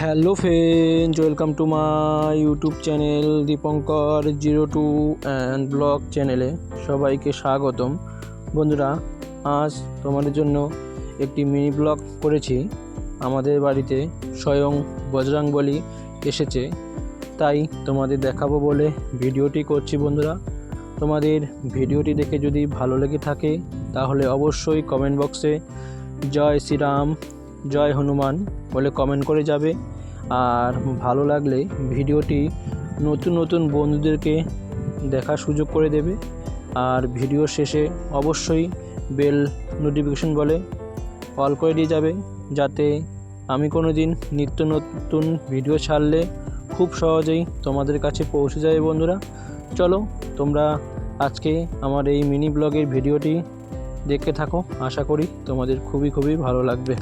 Hello friends welcome to my YouTube channel Dipankar zero two and blog চ্যানেলে সবাইকে স্বাগতম। বন্ধুরা, আজ তোমাদের জন্য একটি মিনি ব্লগ করেছি। আমাদের বাড়িতে স্বয়ং বজরাংবলী এসেছে। তাই তোমাদের দেখাবো বলে ভিডিওটি করছি বন্ধুরা। তোমাদের ভিডিওটি দেখে যদি ভালো লেগে থাকে, তাহলে অবশ্যই কমেন্ট বক্সে জয় শ্রীরাম জয় হনুমান বলে কমেন্ট করে যাবে। আর ভালো লাগলে ভিডিওটি নতুন নতুন বন্ধুদেরকে দেখার সুযোগ করে দেবে। আর ভিডিও শেষে অবশ্যই বেল নোটিফিকেশন বলে অল করে দিয়ে যাবে, যাতে আমি কোনো দিন নিত্য নতুন ভিডিও ছাড়লে খুব সহজেই তোমাদের কাছে পৌঁছে যাবে বন্ধুরা। চলো, তোমরা আজকে আমার এই মিনি ব্লগের ভিডিওটি দেখতে থাকো। আশা করি তোমাদের খুবই খুবই ভালো লাগবে।